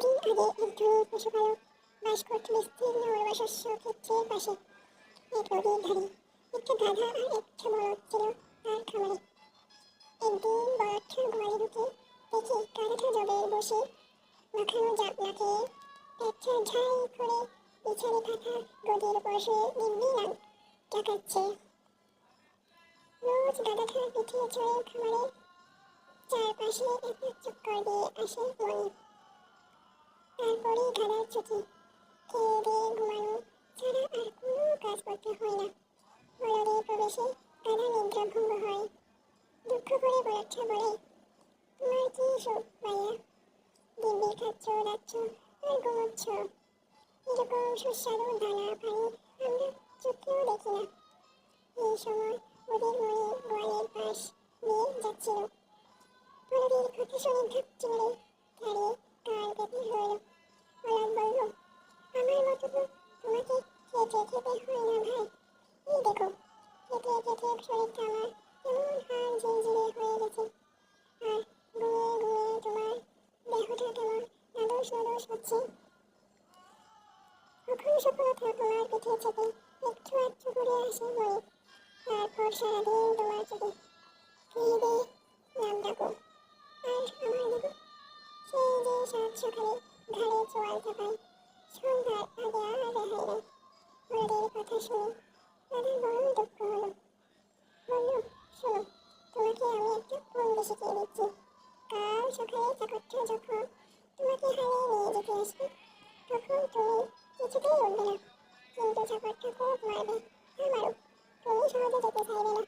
অনেকদিন আগে এক ধনী পশুপালক বাস করত বিস্তীর্ণ উর্বশস্য ক্ষেত্রের পাশে এক নদীর ধারে একটা গাধা আর একটা বলদ ছিল তার খামারে একদিন বলদটা ঘরে ঢুকে দেখে গাধাটা জবের বসে মাখানো জাপনাকে পেটটা ঝাই করে বিছানে থাকা গদির উপর শুয়ে দিব্যি টাকাচ্ছে রোজ গাধাটার পিঠে চড়ে খামারে চারপাশে একটা চক্কর দিয়ে আসে মনে তারপরে গাধার ছুটি। খেয়ে দিয়ে ঘুমানো ছাড়া আর কোনো কাজ করতে হয় না। বলদের প্রবেশে গাধা নিদ্রা ভঙ্গ হয়। দুঃখ করে বলচ্ছা বলে, তোমার কি সুখ ভাইয়া দিব্যি খাচ্ছ উড়াচ্ছ আর ঘুমোচ্ছ। এরকম সুস্বাদু দানা পানি আমরা চোখেও দেখি না। এই সময় ওদের মনে গোয়ালের পাশ দিয়ে যাচ্ছিল। বলদের কথা শুনে ধাপ চড়ে দাঁড়িয়ে কাল পেতে হলো? বলদ বলল আমার মতো তো তোমাকে খেতে খেতে হয় না ভাই এই দেখো খেতে খেতে শরীরটা আমার এমন হাড় ঝিরঝিরে হয়ে গেছে আর ঘুমিয়ে ঘুমিয়ে তোমার দেহটা কেমন নাদোষ নাদোষ হচ্ছে কখন সফলতা তোমার পিঠে চেপে একটু একটু করে আসে মনে তারপর সারাদিন তোমার চোখে দিয়ে নাম ডাকো আর আমার দেখো, সেই যে সাত সকালে ঘাড়ে চোয়াল চাপাই সন্ধ্যার আগে আর রেহাই নেই বলদের কথা শুনে দাদার বড় দুঃখ হলো। বলল শোনো, তোমাকে আমি একটা ফন্দি শিখিয়ে দিচ্ছি। কাল সকালে চাকরটা যখন তোমাকে হারিয়ে নিয়ে যেতে আসবে, তখন তুমি কিছুতেই উঠবে না। কিন্তু চাকরটা খুব মারবে, আমারও। তুমি সহজে যেতে চাইবে না।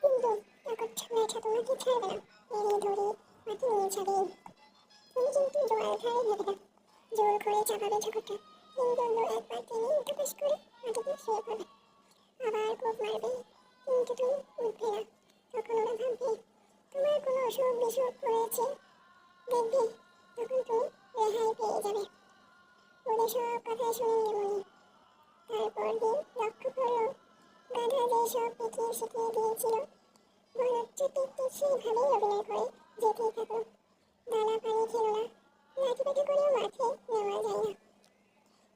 কিন্তু চাকরটা মেয়েটা তোমাকে ছাড়বে না। এড়িয়ে ধরে মাটি নিয়ে ছাড়িয়ে তুমি কিন্তু জোয়ার ঘাড়ে ভেবে জোর করে চাপাবে চাকরটা কিন্তু একবার টেনে টুকুস করে মাটিতে শুয়ে পড়বে আবার খুব মারবে কিন্তু তুমি উঠবে না তখন ওরা ভাববে তোমার কোনো অসুখ বিসুখ হয়েছে দেখবে তখন তুমি রেহাই পেয়ে যাবে ওদের সব কথা শুনে মনে, তারপর দিন লক্ষ্য করল গাধা যেসব পিটিয়ে শিখিয়ে দিয়েছিল ভরতটি টিকতে সেইভাবেই অভিনয় করে, যেতেই থাকল। দানা পানি খেলো না লাঠি পেটে করেও মাঠে নেওয়া যায় না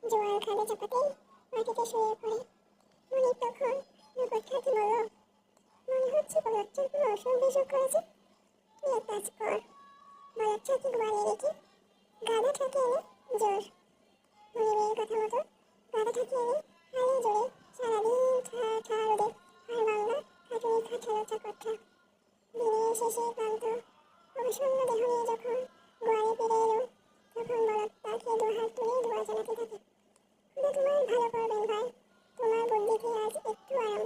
জোয়ার খাদে চাপাতেই মাটিতে শুয়ে পড়ে মনে তখন নগদ খাতে বলল মনে হচ্ছে বলচ্চার কোনো অসুখ বিসুখ করেছে? তুই এক কাজ কর বলচ্চাকে ঘরে রেখে গাধাটাকে এনে জোর মনিবের কথা মতো গাধাটাকে এনে হালে জোরে সারাদিন ঠা ঠা রোদে আর বাংলা খাটুনি খাটালো চাকরটা দিনের শেষে ক্লান্ত অবসন্ন দেহ নিয়ে যখন গোয়ালে ফিরে এলো তখন বলদ তাকে দুহাত তুলে দোয়া জানাতে থাকে। তোমার ভালো করবেন ভাই, তোমার বন্দিকে আজ একটু আরাম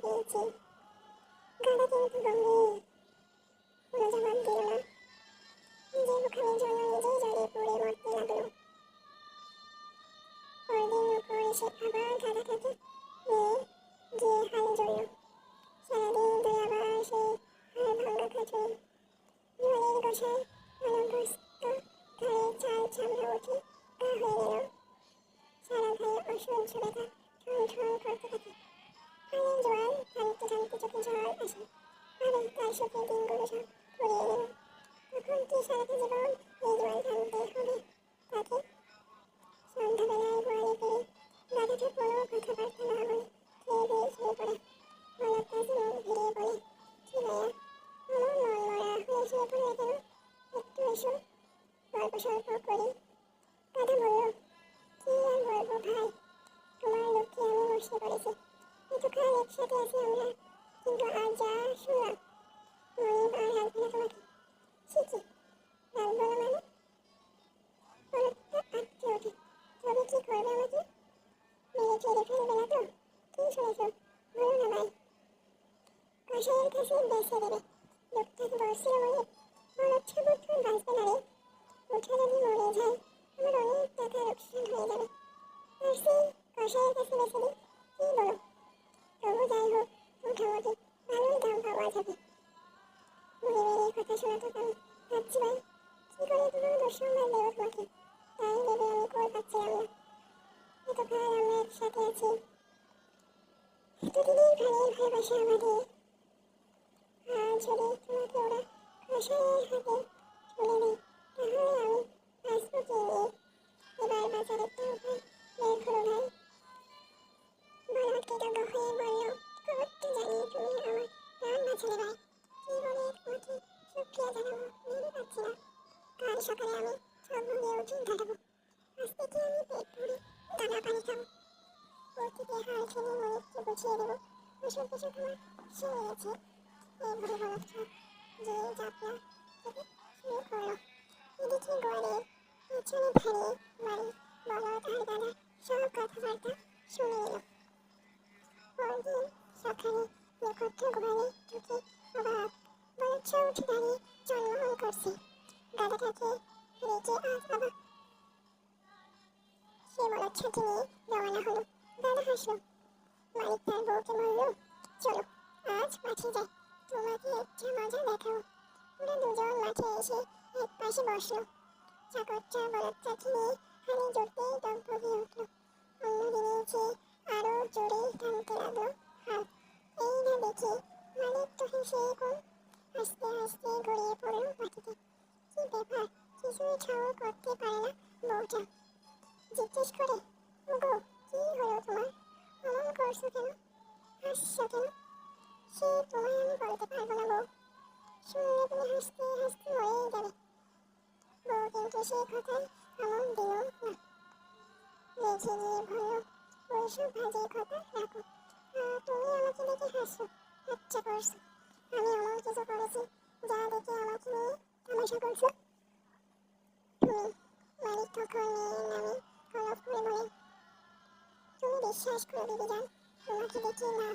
অসহ্য ব্যথা ঠন ঠন করতে থাকে। পানির জোয়ার টানতে টানতে চোখে জল আসে আরে তার সুখে দিনগুলো সব ফুরিয়ে গেল তখন কি সারাটা জীবন এই জোয়ার টানতে হবে তাকে? সন্ধ্যাবেলায় গোয়ালে ফিরে গাধাটা কোনো কথাবার্তা না বলে খেয়ে দিয়ে শুয়ে পড়ে। বলদ কাছে মুখ বলে, কি ভাইয়া, এমন মন হয়ে শুয়ে পড়লে কেন? একটু এসো, গল্প সল্প করি। গাধা বলল, কি আর বলব ভাই? তোমার লোককে আমি বসে পড়েছি এতক্ষণ একসাথে আছি আমরা কিন্তু আজ যা শুনলাম মনিব আর রাখবে না তোমাকে সে কি রাখব না মানে পলকটা আটকে ওঠে তবে কি করবে আমাকে মেরে টেরে ফেলবে না তো কি শুনেছ বলো না ভাই কষাইয়ের কাছে বেছে দেবে লোকটা বলছিল মনিব পলকটা বোধহয় বাঁচবে না রে উঠে যদি মরে যায় আমার অনেক টাকা লোকসান হয়ে যাবে আর সেই কষাইয়ের কাছে বেছে দিই কী বলো? তবু যাই হোক মোটামুটি ভালোই দাম পাওয়া যাবে। মুড়ি মেরে কথা শোনা তো আমি ভাবছি ভাই, কী করে দুটো দুঃসম্মান দেবো তোমাকে? তাই ভেবে আমি কল পাচ্ছিলাম না এত ভাই আমরা একসাথে আছি। এতদিনের ভাইয়ের ভালোবাসা আমাদের। আর যদি তোমাকে ওরা কষাইয়ের হাতে তুলে দেয় তাহলে আমি বাঁচবো কি নিয়ে এবার বাজারের তো ভাই বের হলো ভাই। বলদ কৃতজ্ঞ হয়ে বলল করতে জানি তুমি আমার প্রাণ বাঁচালে ভাই কি বলে তোমাকে শুক্রিয়া জানাব ভেবে পাচ্ছি না কাল সকালে আমি ভুলিয়ে উঠে ঘাটাবো আজ থেকে আমি পেট ভরে দানা পানি খাব প্রতিটি হাল ছেড়ে মনিককে বুঝিয়ে দেবো ওসব কিছু তোমার সে গেছে এই ভরে বলদ চোখ যে জাপলা থেকে শুরু করল এদিকে গোয়ালের পেছনে দাঁড়িয়ে বাড়ি বলদ আর দাদা সব কথাবার্তা শুনে এলো সকালে নক্ষত্র গোয়ালে ঢুকে অবাক বলচ্ছ উঠে দাঁড়িয়ে জন্মগ্রহণ করছে দাদাটাকে রেখে আজ আবার সে বলচ্ছকে নিয়ে রওনা হলো দাদা হাসলো মালিক তার বউকে বলল চলো আজ মাঠে যাই তোমাকে একটা মজা দেখাবো ওরা দুজন মাঠে এসে এক পাশে বসল চাকরটা বলদটাকে নিয়ে হালে জড়তেই টকবগিয়ে উঠল অন্যদিনের চেয়ে আরও জোরে টানতে লাগল হাল এই না দেখে মালিক তো হেসে কম হাসতে হাসতে গড়িয়ে পড়ল মাটিতে কি ব্যাপার? কিছুই ঠাউর করতে পারে না বউটা। জিজ্ঞেস করে গো কি হলো তোমার? অমন করছ কেন? হাসছো কেন? সে তোমায় আমি বলতে পারব না বউ। শুনলে তুমি হাসতে হাসতে মরেই যাবে। বউ কিন্তু সে কথায় আমল দিল না। রেখে গিয়ে বলল, ওইসব বাজে কথা রাখো। তুমি আমাকে দেখে হাসছো। আচ্ছা করছ আমি এমন কিছু করেছি যা দেখে আমাকে নিয়ে তামাশা করছ তুমি মালিক তখন মেয়ের নামে কলপ করে বলে তুমি বিশ্বাস করে দিদি যান তোমাকে দেখে না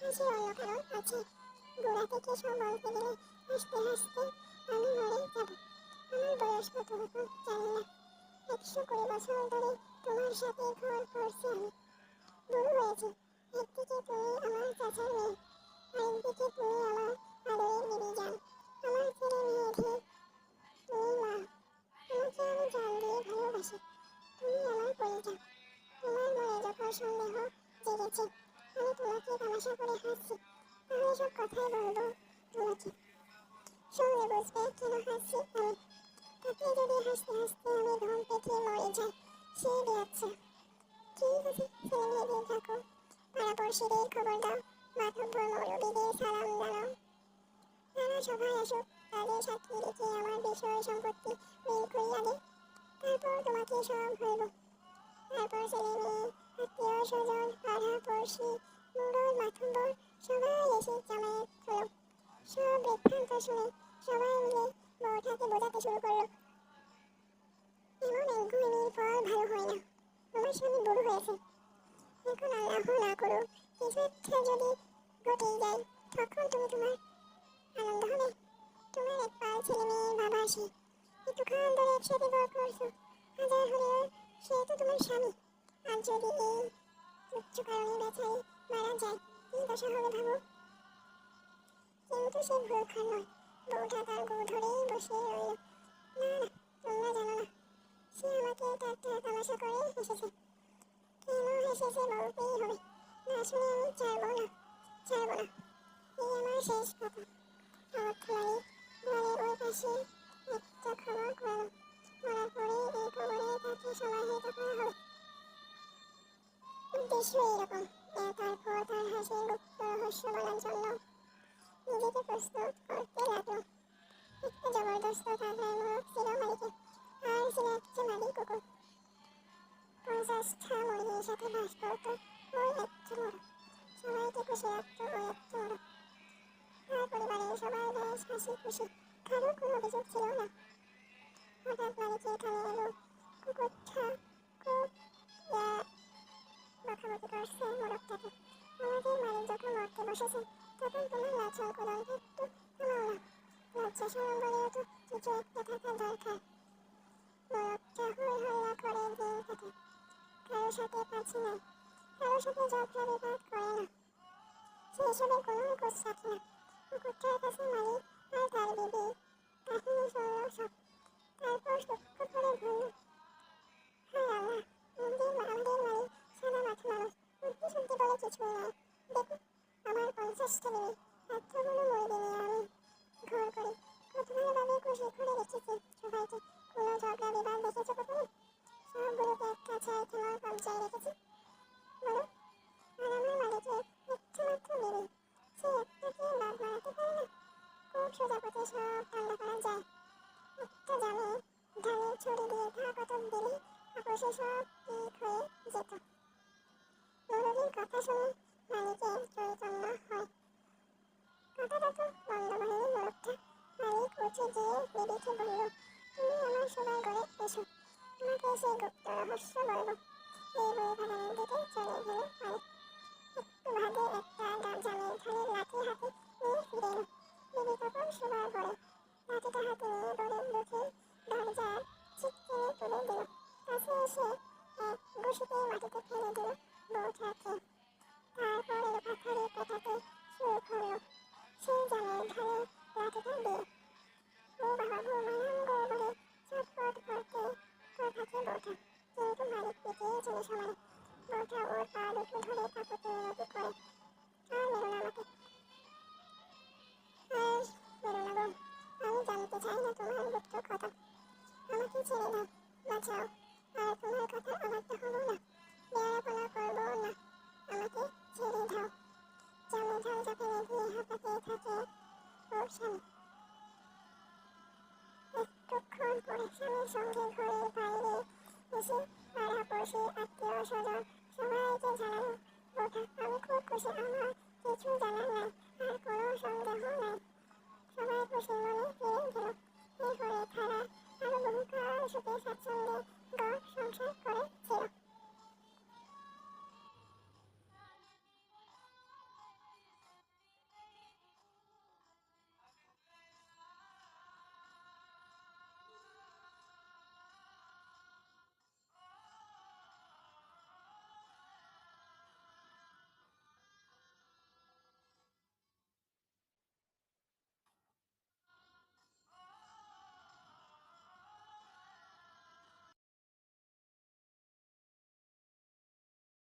হাসি অন্য কারণ আছে গোড়া থেকে সব বলতে গেলে হাসতে হাসতে আমি মরে যাব আমার বয়স কত হতো জানি না একশো কুড়ি বছর ধরে তোমার সাথে ঘর করছি আমি বুড়ো হয়েছে একদিকে তুমি আমার চাচার মেয়ে আরেকদিকে তুমি আমার আদরের বিবি যান আমার ছেলে মেয়েদের তুমি মা তোমাকে আমি জান দিয়ে ভালোবাসি। তুমি আমার পরিচয় তোমার মনে যখন সন্দেহ জেগেছে, আমি তোমাকে তামাশা করে হাসছি। আমি এসব কথাই বলব তোমাকে। শুনলে বুঝবে কেন হাসছি আমি। তাকে যদি হাসতে হাসতে আমি ঘুম পেটে মরে যাই, সে বেড়াচ্ছে পাড়াপড়শিদের খবর দাও মাথব্বর মৌলবীদের সালাম জানাও। নানা সভায় আসুক, তাদের সাক্ষী রেখে আমার বিষয় সম্পত্তি বের করিয়া দে তারপর তোমাকে সব হইব তারপর ছেলে মেয়ে, আত্মীয় স্বজন, পাড়া পড়শি মুরল মাথব্বর সবাই এসে জামায়াত হলো। সব বৃত্তান্ত শুনে সবাই মিলে বউটাকে বোঝাতে শুরু করল। এমন একগুমির ফল ভালো হয় না। আমার স্বামী বুড়ো হয়েছে। এখন আল্লাহ না করো। কিছু একটা যদি ঘটেই যায়, তখন তুমি তোমার আনন্দ হবে। তোমার এক পাল ছেলে মেয়ে বাবা সে একটুখান ধরে একসাথে বড় করছ। হাজার হলেও সে তো তোমার স্বামী। আর যদি এই উচ্চ কারণে বেচাই মারা যায়, কি দশা হবে ভাবো? কিন্তু সে ভুল খান নয়। বউটা তার গু ধরেই বসে রইল। না না, তোমরা জানো না। সে আমাকে একটা তামাশা করে হেসেছে। হেসেছে বলতেই হবে। না শুনে আমি ছাড়বো না ছাড়বো না। এই আমার শেষ কথা। অর্থবাড়ি ঘরের ওই পাশে একটা খবর করো মরার পরে এই খবরে তাকে সমাহিত করা হবে। উদ্দেশ্য এইরকম। তারপর তার হাসির গুপ্ত রহস্য বলার জন্য নিজেকে প্রস্তুত করতে লাগল। একটা জবরদস্ত মুখ ছিল মালিকের আর ছিল একটা মালিক কুকুর। পঞ্চাশটা মুরগির সাথে বাস করত। ওই একটা মোড় সবাইকে খুশি রাখতো ওই একটা মোড় আর পরিবারের সবাই বেশ হাসি খুশি। কারও কোনো অভিযোগ ছিল না। হঠাৎ মালিকের কানে এলো কুকুরটা খুব বকাবকি করছে মোড়কটাকে আমাদের মালিক করে সাথে পাচ্ছি না। কারোর সাথে ঝগড়া বিবাদ করে না। সে এসবের কোনো খোঁজ রাখে না। কুকুরটার কাছে মালিক আর তার বিবি। কাহিনী শুনল সব। তারপর সূক্ষ্ম করে বলল, হায় আল্লাহ আমাদের আমাদের মালিক সাদা মাথা মানুষ। বুদ্ধি শুনতে বলে কিছুই নাই। দেখো কষ্ট দিবি এতগুলো মুরগি নিয়ে আমি। ঘর করি। কত ভালোভাবে খুশি করে রেখেছি সবাইকে। কোনো ঝগড়া বিবাদ তোমার কবজায় রেখেছি বলো আর আমার মালিকের একটা মাত্র বেবি সে একটাকে বাদ মারাতে পারে না খুব সোজা পথে সব ঠান্ডা করা যায় একটা জামে ধানের ছড়ি দিয়ে ঘা কতক দিলে আপোষে সব ঠিক হয়ে যেত কথা শুনে মালিকের চৈতন্য হয় কথাটা তো বন্ধ মালিক উঠে গিয়ে বলল, তুমি আমার সবার ঘরে এসো। তোমাকে সেই গুপ্ত রহস্য বলব এই বই বাগানের দিকে চলে গেল মালিক একটু ভাগে একটা জামের ধানের লাঠি হাতে নিয়ে ফিরে এলো বেবি তখন শোবার ঘরে লাঠিটা হাতে নিয়ে ঘরের মুখে দরজা ছিটকিনি তুলে দিল কাছে এসে ঘুষিতে মাটিতে ফেলে দিল বউটাকে তারপর এলো পাথরে পেটাতে শুরু করল সেই জামের ধারে লাঠিটা দিয়ে ও বাবা গো বলে চটপট করতে করে থাকে বউটা কিন্তু মালিক পিটিয়ে চলে সমানে বউটা ওর পা দুটো ধরে কাকুতি মিনতি করে আর মেরো না আমাকে আর মেরো না গো আমি জানতে চাই না তোমার গুপ্ত কথা আমাকে ছেড়ে দাও। বাঁচাও আর তোমার কথা অবাধ্য হব না বেয়ারাপনা করব না আমাকে ছেড়ে দাও জামে ঝালটা ফেলে দিয়ে হাঁপাতে থাকে ওর স্বামী। একটুক্ষণ পরে স্বামীর সঙ্গে ঘরের বাইরে এসে পাড়াপড়শি আত্মীয় স্বজন সবাইকে জানালো ওঠা আমি খুব খুশি আমার কিছু জানার নাই আর কোনো সন্দেহ নাই সবাই খুশি মনে ফিরে গেল এই ঘরে তারা আরও বহুকাল সুখে স্বাচ্ছন্দ্যে ঘর সংসার করেছিল